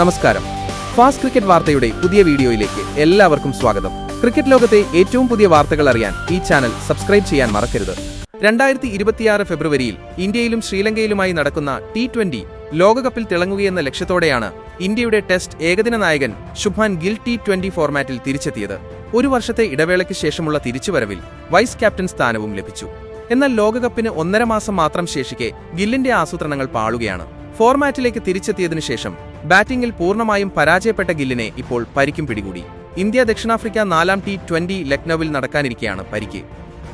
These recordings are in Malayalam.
നമസ്കാരം. ഫാസ്റ്റ് ക്രിക്കറ്റ് വാർത്തയുടെ പുതിയ വീഡിയോയിലേക്ക് എല്ലാവർക്കും സ്വാഗതം. ക്രിക്കറ്റ് ലോകത്തെ ഏറ്റവും പുതിയ വാർത്തകൾ അറിയാൻ ഈ ചാനൽ സബ്സ്ക്രൈബ് ചെയ്യാൻ മറക്കരുത്. രണ്ടായിരത്തി ഇരുപത്തിയാറ് ഫെബ്രുവരിയിൽ ഇന്ത്യയിലും ശ്രീലങ്കയിലുമായി നടക്കുന്ന ടി ട്വന്റി ലോകകപ്പിൽ തിളങ്ങുകയെന്ന ലക്ഷ്യത്തോടെയാണ് ഇന്ത്യയുടെ ടെസ്റ്റ് ഏകദിന നായകൻ ശുഭാൻ ഗിൽ ടി ട്വന്റി ഫോർമാറ്റിൽ തിരിച്ചെത്തിയത്. ഒരു വർഷത്തെ ഇടവേളയ്ക്ക് ശേഷമുള്ള തിരിച്ചുവരവിൽ വൈസ് ക്യാപ്റ്റൻ സ്ഥാനവും ലഭിച്ചു. എന്നാൽ ലോകകപ്പിന് ഒന്നര മാസം മാത്രം ശേഷിക്കെ ഗില്ലിന്റെ ആസൂത്രണങ്ങൾ പാളുകയാണ്. ഫോർമാറ്റിലേക്ക് തിരിച്ചെത്തിയതിനു ശേഷം ബാറ്റിംഗിൽ പൂർണമായും പരാജയപ്പെട്ട ഗില്ലിനെ ഇപ്പോൾ പരിക്കും പിടികൂടി. ഇന്ത്യ ദക്ഷിണാഫ്രിക്ക നാലാം ടി ട്വന്റി ലക്നൌവിൽ നടക്കാനിരിക്കെയാണ് പരിക്ക്.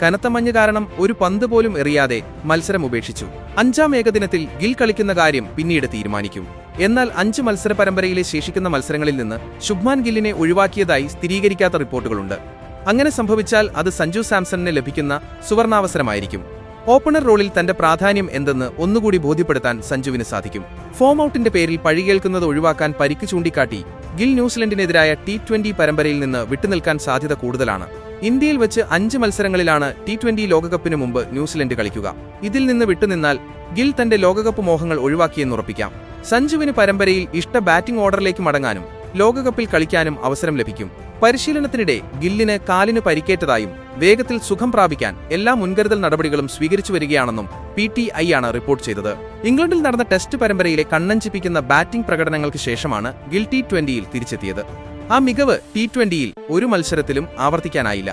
കനത്ത മഞ്ഞ് കാരണം ഒരു പന്ത് പോലും എറിയാതെ മത്സരം ഉപേക്ഷിച്ചു. അഞ്ചാം ഏകദിനത്തിൽ ഗിൽ കളിക്കുന്ന കാര്യം പിന്നീട് തീരുമാനിക്കും. എന്നാൽ അഞ്ച് മത്സര പരമ്പരയിലെ ശേഷിക്കുന്ന മത്സരങ്ങളിൽ നിന്ന് ശുഭ്മാൻ ഗില്ലിനെ ഒഴിവാക്കിയതായി സ്ഥിരീകരിക്കാത്ത റിപ്പോർട്ടുകളുണ്ട്. അങ്ങനെ സംഭവിച്ചാൽ അത് സഞ്ജു സാംസണിന് ലഭിക്കുന്ന സുവർണാവസരമായിരിക്കും. ഓപ്പണർ റോളിൽ തന്റെ പ്രാധാന്യം എന്തെന്ന് ഒന്നുകൂടി ബോധ്യപ്പെടുത്താൻ സഞ്ജുവിന് സാധിക്കും. ഫോം ഔട്ടിന്റെ പേരിൽ പഴികേൽക്കുന്നത് ഒഴിവാക്കാൻ പരിക്ക് ചൂണ്ടിക്കാട്ടി ഗിൽ ന്യൂസിലൻഡിനെതിരായ ടി ട്വന്റി പരമ്പരയിൽ നിന്ന് വിട്ടുനിൽക്കാൻ സാധ്യത കൂടുതലാണ്. ഇന്ത്യയിൽ വെച്ച് അഞ്ച് മത്സരങ്ങളിലാണ് ടി ട്വന്റി ലോകകപ്പിന് മുമ്പ് ന്യൂസിലൻഡ് കളിക്കുക. ഇതിൽ നിന്ന് വിട്ടുനിന്നാൽ ഗിൽ തന്റെ ലോകകപ്പ് മോഹങ്ങൾ ഒഴിവാക്കിയെന്നുറപ്പിക്കാം. സഞ്ജുവിന് പരമ്പരയിൽ ഇഷ്ട ബാറ്റിംഗ് ഓർഡറിലേക്ക് മടങ്ങാനും ലോകകപ്പിൽ കളിക്കാനും അവസരം ലഭിക്കും. പരിശീലനത്തിനിടെ ഗില്ലിന് കാലിന് പരിക്കേറ്റതായും വേഗത്തിൽ സുഖം പ്രാപിക്കാൻ എല്ലാ മുൻകരുതൽ നടപടികളും സ്വീകരിച്ചു വരികയാണെന്നും പി ടി ഐ ആണ് റിപ്പോർട്ട് ചെയ്തത്. ഇംഗ്ലണ്ടിൽ നടന്ന ടെസ്റ്റ് പരമ്പരയിലെ കണ്ണഞ്ചിപ്പിക്കുന്ന ബാറ്റിംഗ് പ്രകടനങ്ങൾക്ക് ശേഷമാണ് ഗിൽ ടി ട്വന്റിയിൽ തിരിച്ചെത്തിയത്. ആ മികവ് ടി ട്വന്റിയിൽ ഒരു മത്സരത്തിലും ആവർത്തിക്കാനായില്ല.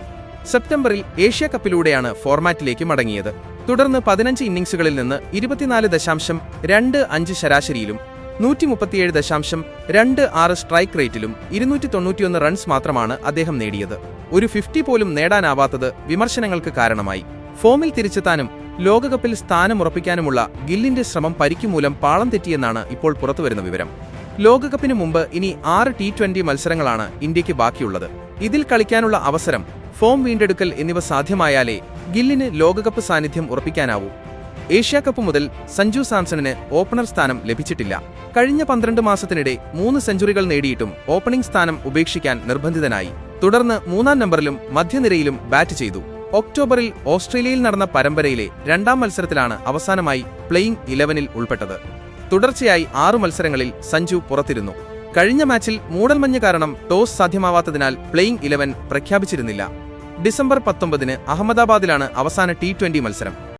സെപ്റ്റംബറിൽ ഏഷ്യ കപ്പിലൂടെയാണ് ഫോർമാറ്റിലേക്ക് മടങ്ങിയത്. തുടർന്ന് പതിനഞ്ച് ഇന്നിംഗ്സുകളിൽ നിന്ന് ഇരുപത്തിനാല് ദശാംശം രണ്ട് അഞ്ച് ശരാശരിയിലും നൂറ്റി മുപ്പത്തിയേഴ് ദശാംശം രണ്ട് ആറ് സ്ട്രൈക്ക് റേറ്റിലും ഇരുന്നൂറ്റി തൊണ്ണൂറ്റിയൊന്ന് റൺസ് മാത്രമാണ് അദ്ദേഹം നേടിയത്. ഒരു ഫിഫ്റ്റി പോലും നേടാനാവാത്തത് വിമർശനങ്ങൾക്ക് കാരണമായി. ഫോമിൽ തിരിച്ചെത്താനും ലോകകപ്പിൽ സ്ഥാനമുറപ്പിക്കാനുമുള്ള ഗില്ലിന്റെ ശ്രമം പരിക്കുമൂലം പാളം തെറ്റിയെന്നാണ് ഇപ്പോൾ പുറത്തുവരുന്ന വിവരം. ലോകകപ്പിന് മുമ്പ് ഇനി ആറ് ടി ട്വന്റി മത്സരങ്ങളാണ് ഇന്ത്യയ്ക്ക് ബാക്കിയുള്ളത്. ഇതിൽ കളിക്കാനുള്ള അവസരം ഫോം വീണ്ടെടുക്കൽ എന്നിവ സാധ്യമായാലേ ഗില്ലിന് ലോകകപ്പ് സാന്നിധ്യം ഉറപ്പിക്കാനാവൂ. ഏഷ്യ കപ്പ് മുതൽ സഞ്ജു സാംസണിന് ഓപ്പണർ സ്ഥാനം ലഭിച്ചിട്ടില്ല. കഴിഞ്ഞ പന്ത്രണ്ട് മാസത്തിനിടെ മൂന്ന് സെഞ്ചുറികൾ നേടിയിട്ടും ഓപ്പണിംഗ് സ്ഥാനം ഉപേക്ഷിക്കാൻ നിർബന്ധിതനായി. തുടർന്ന് മൂന്നാം നമ്പറിലും മധ്യനിരയിലും ബാറ്റ് ചെയ്തു. ഒക്ടോബറിൽ ഓസ്ട്രേലിയയിൽ നടന്ന പരമ്പരയിലെ രണ്ടാം മത്സരത്തിലാണ് അവസാനമായി പ്ലേയിംഗ് ഇലവനിൽ ഉൾപ്പെട്ടത്. തുടർച്ചയായി ആറു മത്സരങ്ങളിൽ സഞ്ജു പുറത്തിരുന്നു. കഴിഞ്ഞ മാച്ചിൽ മൂടൽമഞ്ഞ് കാരണം ടോസ് സാധ്യമാവാത്തതിനാൽ പ്ലേയിംഗ് ഇലവൻ പ്രഖ്യാപിച്ചിരുന്നില്ല. ഡിസംബർ പത്തൊമ്പതിന് അഹമ്മദാബാദിലാണ് അവസാന ടി മത്സരം.